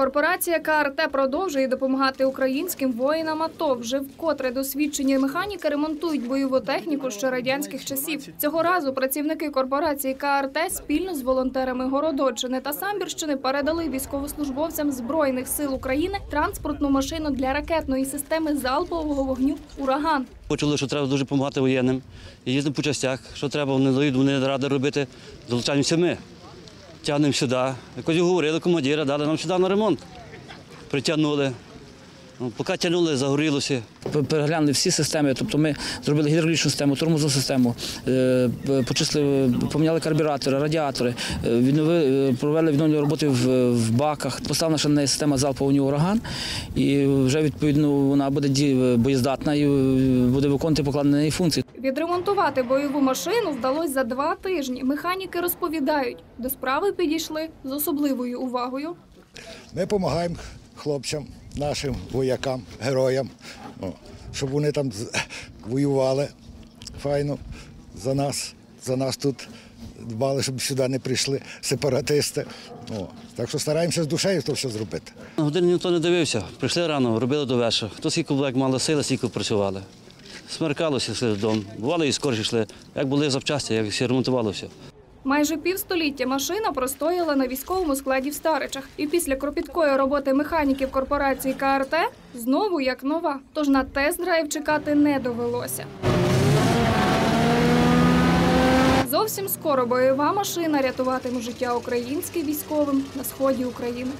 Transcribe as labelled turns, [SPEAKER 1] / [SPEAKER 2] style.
[SPEAKER 1] Корпорація КРТ продовжує допомагати українським воїнам АТО. Вже вкотре досвідчені механіки ремонтують бойову техніку ще радянських часів. Цього разу працівники корпорації КРТ спільно з волонтерами Городочини та Самбірщини передали військовослужбовцям збройних сил України транспортну машину для ракетної системи залпового вогню Ураган.
[SPEAKER 2] Почули, що треба дуже допомагати воєнним. Їздимо по частях. Що треба, вони дають, вони ради робити. Долучаємося ми. Тягнемо сюди. Якось говорили командира, дали нам сюди на ремонт. Притягнули. Ну, Поки тягнули, загорілося.
[SPEAKER 3] Переглянули всі системи, тобто ми зробили гідравлічну систему, тормозну систему, е, поміняли карбюратори, радіатори, е, відновили, е, провели відновлені роботи в, в баках. Поставлена ще на система залпового ураган, і вже відповідно вона буде боєздатна і буде виконувати покладені на неї функції.
[SPEAKER 1] Відремонтувати бойову машину вдалося за два тижні. Механіки розповідають, до справи підійшли з особливою увагою.
[SPEAKER 4] Ми допомагаємо хлопцям, нашим воякам, героям, щоб вони там воювали файно за нас. За нас тут дбали, щоб сюди не прийшли сепаратисти. О, так що стараємося з душею то все зробити.
[SPEAKER 2] Годин ніхто не дивився. Прийшли рано, робили до вечора. Хто скільки було, як мало сили, стільки працювали. Смеркалося, йшли додому. Бувало і скорше йшли. Як були запчасті, як все ремонтувало все.
[SPEAKER 1] Майже півстоліття машина простояла на військовому складі в Старичах. І після кропіткої роботи механіків корпорації КРТ знову як нова. Тож на тест-драйв чекати не довелося. Зовсім скоро бойова машина рятуватиме життя українським військовим на сході України.